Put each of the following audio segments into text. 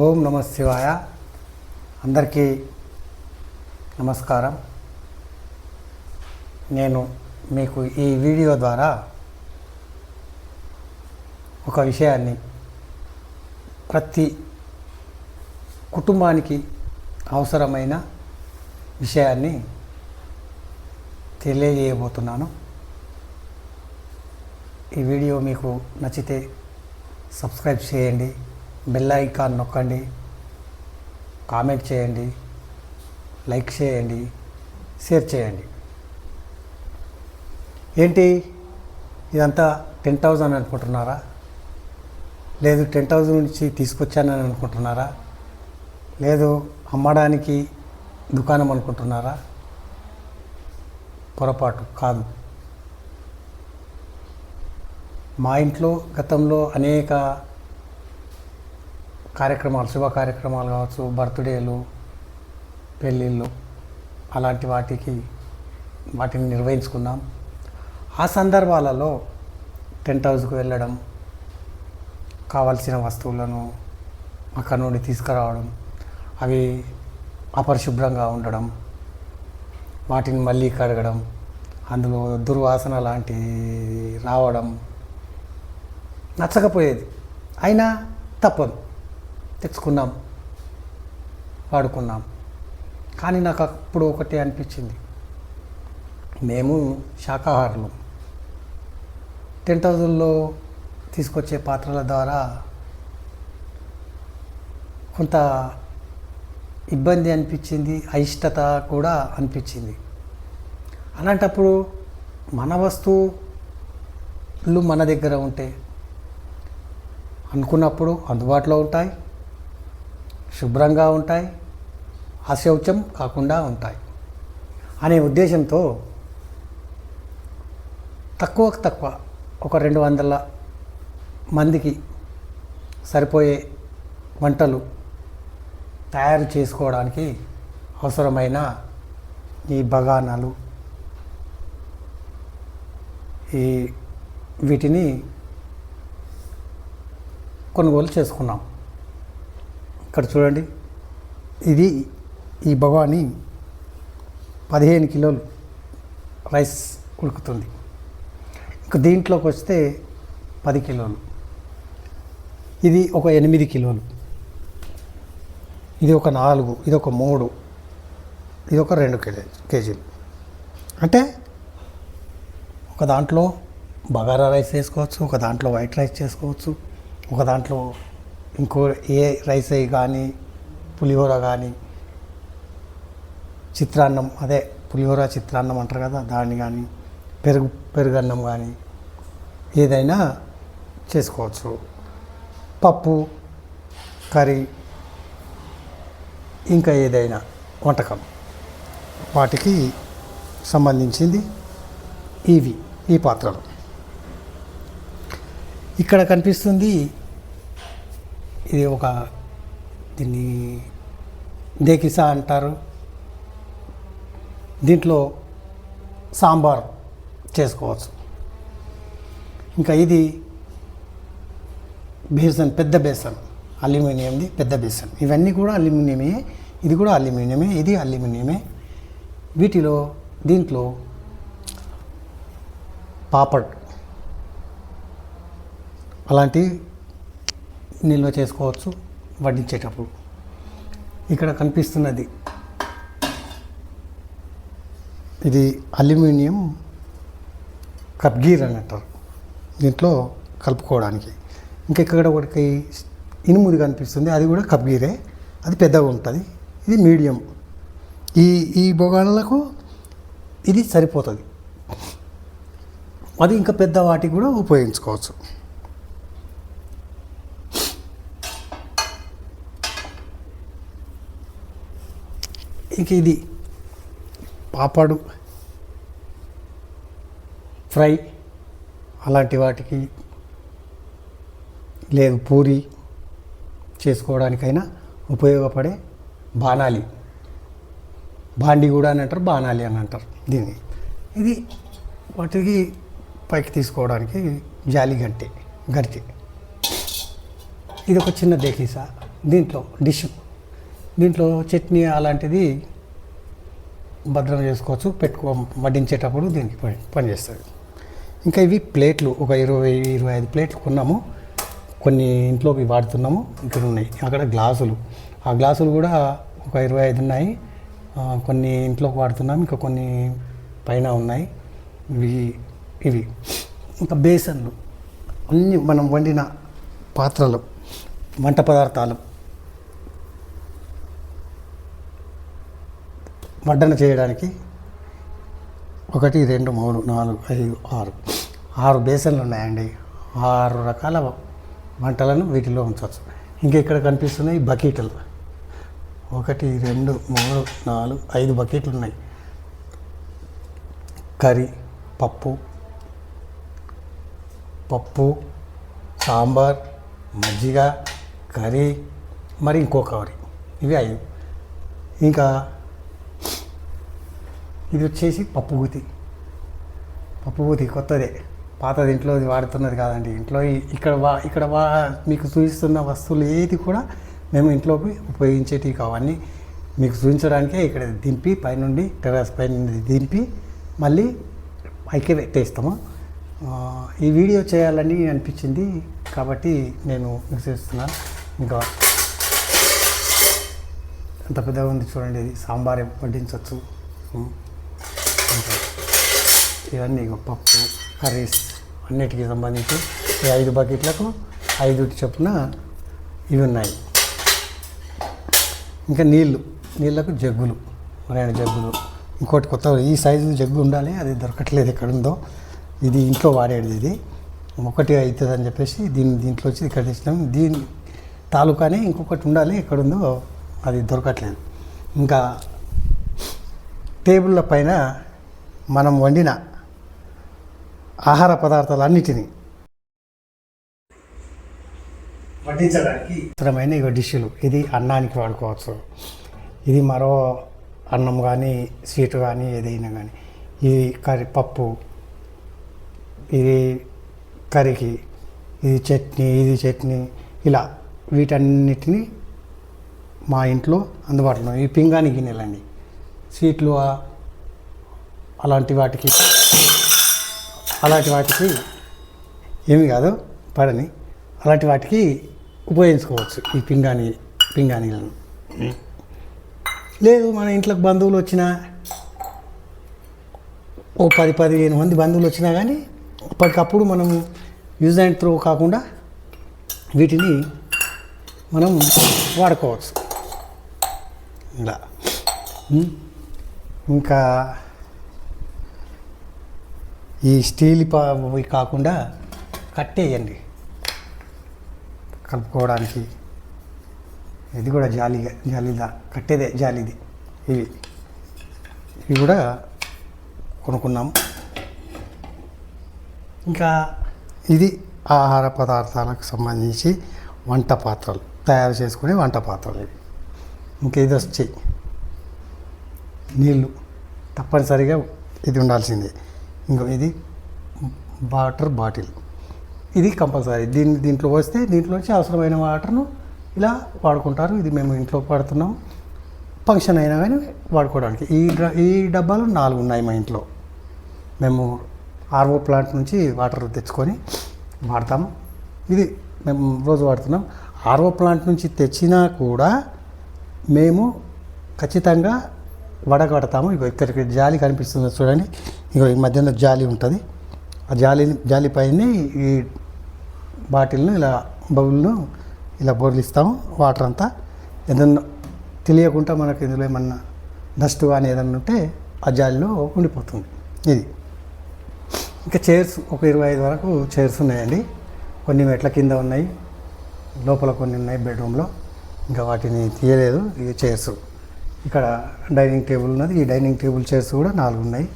ఓం నమ శివాయ. అందరికీ నమస్కారం. నేను మీకు ఈ వీడియో ద్వారా ఒక విషయాన్ని ప్రతి కుటుంబానికి అవసరమైన విషయాన్ని తెలియజేయబోతున్నాను. ఈ వీడియో మీకు నచ్చితే సబ్స్క్రైబ్ చేయండి. బెల్ ఐకాన్ నొక్కండి. కామెంట్ చేయండి. లైక్ చేయండి. షేర్ చేయండి. ఏంటి? ఇదంతా టెన్ థౌజండ్ అనుకుంటున్నారా? లేదు టెన్ థౌజండ్ నుంచి తీసుకొచ్చానని అనుకుంటున్నారా? లేదు అమ్మడానికి దుకాణం అనుకుంటున్నారా? పొరపాటు కాదు. మా ఇంట్లో గతంలో అనేక కార్యక్రమాలు శుభ కార్యక్రమాలు కావచ్చు బర్త్డేలు పెళ్ళిళ్ళు అలాంటి వాటికి వాటిని నిర్వహించుకున్నాం ఆ సందర్భాలలో టెంట్ హౌస్కు వెళ్ళడం కావలసిన వస్తువులను అక్కడ నుండి తీసుకురావడం అవి అపరిశుభ్రంగా ఉండడం వాటిని మళ్ళీ కడగడం అందులో దుర్వాసన లాంటి రావడం నచ్చకపోయేది. అయినా తప్పదు. తెచ్చుకున్నాం. వాడుకున్నాం. కానీ నాకు అప్పుడు ఒకటి అనిపించింది. మేము శాకాహారులు. టెంట్ హౌజుల్లో తీసుకొచ్చే పాత్రల ద్వారా కొంత ఇబ్బంది అనిపించింది అయిష్టత కూడా అనిపించింది. అలాంటప్పుడు మన వస్తువులు మన దగ్గర ఉంటే అనుకున్నప్పుడు అందుబాటులో ఉంటాయి. శుభ్రంగా ఉంటాయి అశౌచం కాకుండా ఉంటాయి అనే ఉద్దేశంతో తక్కువ తక్కువ ఒక రెండు వందల మందికి సరిపోయే వంటలు తయారు చేసుకోవడానికి అవసరమైన ఈ బగానాలు ఈ వీటిని కొనుగోలు చేసుకున్నాం. ఇక్కడ చూడండి. ఇది ఈ భవాని పదిహేను కిలోలు రైస్ ఉడుకుతుంది. ఇంకా దీంట్లోకి వస్తే పది కిలోలు. ఇది ఒక ఎనిమిది కిలోలు. ఇది ఒక నాలుగు ఇది ఒక మూడు ఇది ఒక రెండు కేజీ కేజీలు. అంటే ఒక దాంట్లో బగారా రైస్ వేసుకోవచ్చు ఒక దాంట్లో వైట్ రైస్ చేసుకోవచ్చు ఒక దాంట్లో ఇంకో ఏ రైస్ అయ్యి కానీ పులిహోర కానీ చిత్రాన్నం అదే పులిహోర చిత్రాన్నం అంటారు కదా దాన్ని కానీ పెరుగు పెరుగన్నం కానీ ఏదైనా చేసుకోవచ్చు. పప్పు కర్రీ ఇంకా ఏదైనా వంటకం. వాటికి సంబంధించింది ఇవి ఈ పాత్రలు. ఇక్కడ కనిపిస్తుంది ఇది ఒక దీన్ని దేకిసా అంటారు. దీంట్లో సాంబార్ చేసుకోవచ్చు. ఇంకా ఇది బేసన్ పెద్ద బేసన్. అల్యూమినియంది పెద్ద బేసన్. ఇవన్నీ కూడా అల్యూమినియమే ఇది కూడా అల్యూమినియమే ఇది అల్యూమినియమే. వీటిలో దీంట్లో పాపడ్. అలాంటి నిల్వ చేసుకోవచ్చు వడ్డించేటప్పుడు. ఇక్కడ కనిపిస్తున్నది. ఇది అల్యూమినియం కప్గీర్ అని అంటారు దీంట్లో కలుపుకోవడానికి. ఇంకా ఇక్కడ ఒకటి ఇనుముది కనిపిస్తుంది. అది కూడా కప్గీరే అది పెద్దగా ఉంటుంది. ఇది మీడియం. ఈ ఈ బొగాళ్ళకు ఇది సరిపోతుంది. అది ఇంకా పెద్ద వాటికి కూడా ఉపయోగించుకోవచ్చు. ఇంక ఇది పాపడు ఫ్రై అలాంటి వాటికి లేదు పూరి చేసుకోవడానికైనా ఉపయోగపడే బాణాలి. బాండి కూడా అని అంటారు బాణాలి అని అంటారు దీన్ని. ఇది వాటికి పైకి తీసుకోవడానికి జాలి గంటే గరిటె. ఇది ఒక చిన్న దేకీసా దీంట్లో డిష్ దీంట్లో చట్నీ అలాంటిది భద్రం చేసుకోవచ్చు పెట్టుకో వడ్డించేటప్పుడు దీనికి పని పనిచేస్తుంది ఇంకా ఇవి ప్లేట్లు ఒక ఇరవై ఇరవై ఐదు ప్లేట్లు కొన్నాము. కొన్ని ఇంట్లోకి వాడుతున్నాము ఇక్కడ ఉన్నాయి. అక్కడ గ్లాసులు. ఆ గ్లాసులు కూడా ఒక ఇరవై ఐదు ఉన్నాయి. కొన్ని ఇంట్లోకి వాడుతున్నాం ఇంకా కొన్ని పైన ఉన్నాయి. ఇవి ఇవి. ఇంకా బేసన్లు. అన్నీ మనం వండిన పాత్రలు వంట పదార్థాలు. వడ్డన చేయడానికి ఒకటి రెండు మూడు నాలుగు ఐదు ఆరు. ఆరు బేసన్లు ఉన్నాయండి. ఆరు రకాల వంటలను వీటిలో ఉంచవచ్చు. ఇంకా ఇక్కడ కనిపిస్తున్నాయి బకెట్లు. ఒకటి రెండు మూడు నాలుగు ఐదు బకెట్లు ఉన్నాయి. కర్రీ పప్పు పప్పు సాంబార్ మజ్జిగ కర్రీ మరి ఇంకో కర్రీ. ఇవి ఐదు. ఇంకా ఇది వచ్చేసి పప్పు గుతి కొత్తదే. పాతది ఇంట్లో వాడుతున్నది కాదండి. ఇంట్లో ఇక్కడ వా ఇక్కడ వా మీకు చూపిస్తున్న వస్తువులు ఏది కూడా మేము ఇంట్లోకి ఉపయోగించేటివి కావన్నీ మీకు చూపించడానికే ఇక్కడ దింపి పైనుండి టెర్రస్ పైన దింపి మళ్ళీ పైకి పెట్టేస్తాము. ఈ వీడియో చేయాలని అనిపించింది కాబట్టి నేను మీకు చేస్తున్నాను. ఇంకా ఎంత పెద్దగా ఉంది చూడండి. ఇది సాంబార్ వడ్డించవచ్చు ఇవన్నీ పప్పు కర్రీస్ అన్నిటికీ సంబంధించి ఈ ఐదు బకెట్లకు ఐదు చొప్పున ఇవి ఉన్నాయి. ఇంకా నీళ్ళు నీళ్ళకు జగ్గులు మరైన జగ్గులు. ఇంకోటి కొత్త ఈ సైజు జగ్గు ఉండాలి అది దొరకట్లేదు ఎక్కడ ఉందో. ఇది ఇంట్లో వాడేది ఇది. ఒకటి అవుతుంది అని చెప్పేసి దీన్ని దీంట్లో వచ్చి ఇక్కడ తెచ్చినాం. దీని తాలూకానే ఇంకొకటి ఉండాలి ఎక్కడుందో అది దొరకట్లేదు. ఇంకా టేబుల్ల పైన మనం వండిన ఆహార పదార్థాలన్నిటినీ వడ్డించడానికి అవసరమైన ఇక డిష్లు. ఇది అన్నానికి వాడుకోవచ్చు. ఇది మరో అన్నం కానీ స్వీట్ కానీ ఏదైనా కానీ ఇది కర్రీ పప్పు ఇది కర్రీకి ఇది చట్నీ ఇది చట్నీ ఇలా వీటన్నిటిని మా ఇంట్లో అందుబాటులో. ఈ పింగాణి గిన్నెలండి. స్వీట్లు అలాంటి వాటికి అలాంటి వాటికి ఏమి కాదు పడని. అలాంటి వాటికి ఉపయోగించుకోవచ్చు ఈ పింగాణి పింగాణీలను. లేదు మన ఇంట్లోకి బంధువులు వచ్చినా ఓ పది పదిహేను మంది బంధువులు వచ్చినా కానీ అప్పటికప్పుడు మనం యూజ్ అండ్ త్రో కాకుండా వీటిని మనం వాడుకోవచ్చు. ఇలా. ఇంకా ఈ స్టీల్ పా కాకుండా కట్టేయండి. కలుపుకోవడానికి. ఇది కూడా జాలీగా జాలీదా. కట్టేదే జాలీది. ఇవి. ఇవి కూడా కొనుక్కున్నాం. ఇంకా ఇది ఆహార పదార్థాలకు సంబంధించి వంట పాత్రలు. తయారు చేసుకునే వంట పాత్రలు ఇవి. ఇంకా ఇది వచ్చి నీళ్ళు తప్పనిసరిగా ఇది ఉండాల్సిందే. ఇంకో ఇది వాటర్ బాటిల్. ఇది కంపల్సరీ. దీన్ని దీంట్లో వస్తే దీంట్లో వచ్చి అవసరమైన వాటర్ను ఇలా వాడుకుంటారు. ఇది మేము ఇంట్లో వాడుతున్నాం. ఫంక్షన్ అయినా కానీ వాడుకోవడానికి. ఈ డ- ఈ డబ్బాలు నాలుగు ఉన్నాయి మా ఇంట్లో. మేము ఆర్ఓ ప్లాంట్ నుంచి వాటర్ తెచ్చుకొని వాడతాము. ఇది మేము రోజు వాడుతున్నాం. ఆర్ఓ ప్లాంట్ నుంచి తెచ్చినా కూడా మేము ఖచ్చితంగా వడగడతాము. ఇగో ఇక్కడికి జాలి కనిపిస్తుంది చూడండి. ఇగో ఈ మధ్యలో జాలి ఉంటుంది. ఆ జాలి జాలి పైన ఈ బాటిల్ను ఇలా బౌల్ను ఇలా బోర్లిస్తాము వాటర్ అంతా. ఏదన్నా తెలియకుండా మనకు ఇందులో ఏమన్నా డస్ట్ కానీ ఏదన్నా ఉంటే ఆ జాలిలో ఉండిపోతుంది. ఇది. ఇంకా చైర్స్ ఒక ఇరవై ఐదు వరకు చైర్స్ ఉన్నాయండి. కొన్ని మెట్ల కింద ఉన్నాయి. లోపల కొన్ని ఉన్నాయి బెడ్రూమ్లో. ఇంకా వాటిని తీయలేదు ఇవి చైర్స్. ఇక్కడ డైనింగ్ టేబుల్ ఉన్నది. ఈ డైనింగ్ టేబుల్ చైర్స్ కూడా నాలుగు ఉన్నాయి.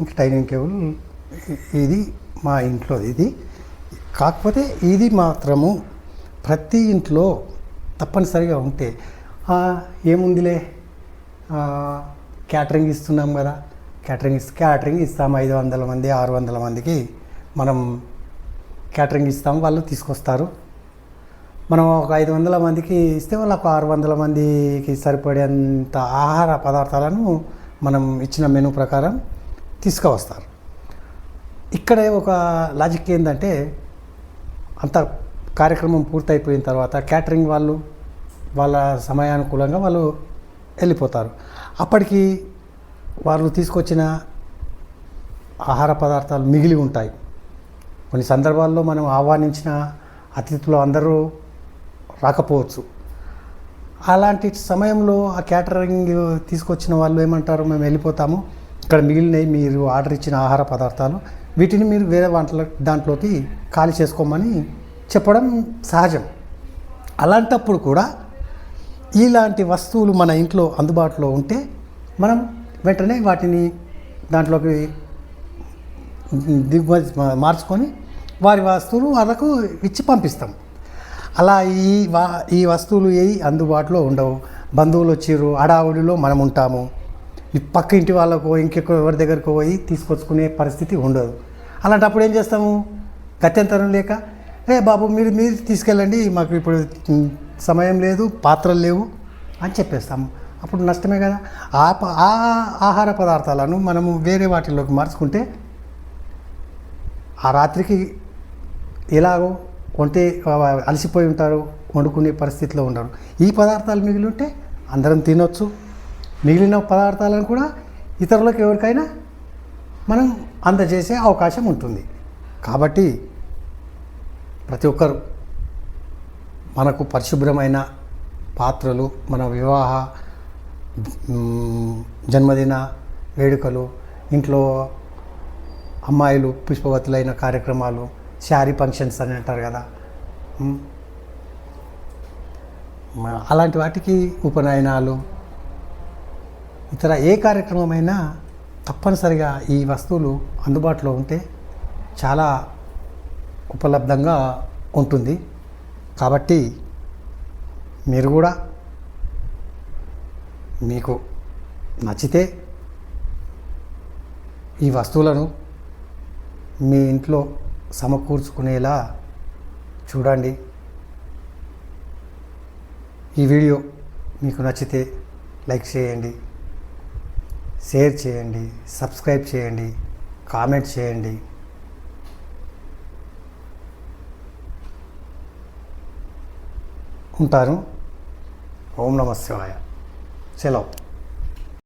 ఇంకా డైనింగ్ టేబుల్ ఇది మా ఇంట్లో ఇది. కాకపోతే ఇది మాత్రము ప్రతి ఇంట్లో తప్పనిసరిగా ఉంటే ఏముందిలే? క్యాటరింగ్ ఇస్తున్నాం కదా. క్యాటరింగ్ ఇస్తే క్యాటరింగ్ ఇస్తాం ఐదు వందల మంది ఆరు వందల మందికి. మనం క్యాటరింగ్ ఇస్తాం వాళ్ళు తీసుకొస్తారు. మనం ఒక ఐదు వందల మందికి ఇస్తే వాళ్ళు ఒక ఆరు వందల మందికి సరిపడేంత ఆహార పదార్థాలను మనం ఇచ్చిన మెనూ ప్రకారం తీసుకువస్తారు. ఇక్కడే ఒక లాజిక్ ఏంటంటే అంత కార్యక్రమం పూర్తయిపోయిన తర్వాత క్యాటరింగ్ వాళ్ళు వాళ్ళ సమయానుకూలంగా వాళ్ళు వెళ్ళిపోతారు. అప్పటికి వాళ్ళు తీసుకొచ్చిన ఆహార పదార్థాలు మిగిలి ఉంటాయి. కొన్ని సందర్భాల్లో మనం ఆహ్వానించిన అతిథులు అందరూ రాకపోవచ్చు. అలాంటి సమయంలో ఆ క్యాటరింగ్ తీసుకొచ్చిన వాళ్ళు ఏమంటారు? మేము వెళ్ళిపోతాము. ఇక్కడ మిగిలినవి మీరు ఆర్డర్ ఇచ్చిన ఆహార పదార్థాలు వీటిని మీరు వేరే వంటల దాంట్లోకి ఖాళీ చేసుకోమని చెప్పడం సహజం. అలాంటప్పుడు కూడా ఇలాంటి వస్తువులు మన ఇంట్లో అందుబాటులో ఉంటే మనం వెంటనే వాటిని దాంట్లోకి దిగుమతి మార్చుకొని వారి వస్తువులు వాళ్ళకు ఇచ్చి పంపిస్తాం. అలా ఈ వా ఈ వస్తువులు ఏ అందుబాటులో ఉండవు. బంధువులు వచ్చిర్రు అడావుడిలో మనం ఉంటాము పక్క ఇంటి వాళ్ళకో ఇంకెక్కో ఎవరి దగ్గరకు పోయి తీసుకొచ్చుకునే పరిస్థితి ఉండదు. అలాంటప్పుడు ఏం చేస్తాము? గత్యంతరం లేక ఏ బాబు మీరు మీరు తీసుకెళ్ళండి మాకు ఇప్పుడు సమయం లేదు పాత్రలు లేవు అని చెప్పేస్తాము. అప్పుడు నష్టమే కదా. ఆ ప- ఆ ఆహార పదార్థాలను మనము వేరే వాటిల్లోకి మార్చుకుంటే ఆ రాత్రికి ఎలాగో వంటే అలసిపోయి ఉంటారు వండుకునే పరిస్థితిలో ఉండరు. ఈ పదార్థాలు మిగిలి ఉంటే అందరం తినొచ్చు. మిగిలిన పదార్థాలను కూడా ఇతరులకు ఎవరికైనా మనం అందజేసే అవకాశం ఉంటుంది. కాబట్టి ప్రతి ఒక్కరు మనకు పరిశుభ్రమైన పాత్రలు మన వివాహ జన్మదిన వేడుకలు ఇంట్లో అమ్మాయిలు పుష్పవతులైన కార్యక్రమాలు శారీ ఫంక్షన్స్ అని అంటారు కదా. అలాంటి వాటికి ఉపనయనాలు ఇతర ఏ కార్యక్రమమైనా తప్పనిసరిగా ఈ వస్తువులు అందుబాటులో ఉంటే చాలా ఉపలబ్ధంగా ఉంటుంది. కాబట్టి మీరు కూడా మీకు నచ్చితే ఈ వస్తువులను మీ ఇంట్లో సమకూర్చుకునేలా చూడండి. ఈ వీడియో మీకు నచ్చితే లైక్ చేయండి. షేర్ చేయండి సబ్స్క్రైబ్ చేయండి కామెంట్ చేయండి. ఉంటాను. ఓం నమ శివాయ. సెలవు.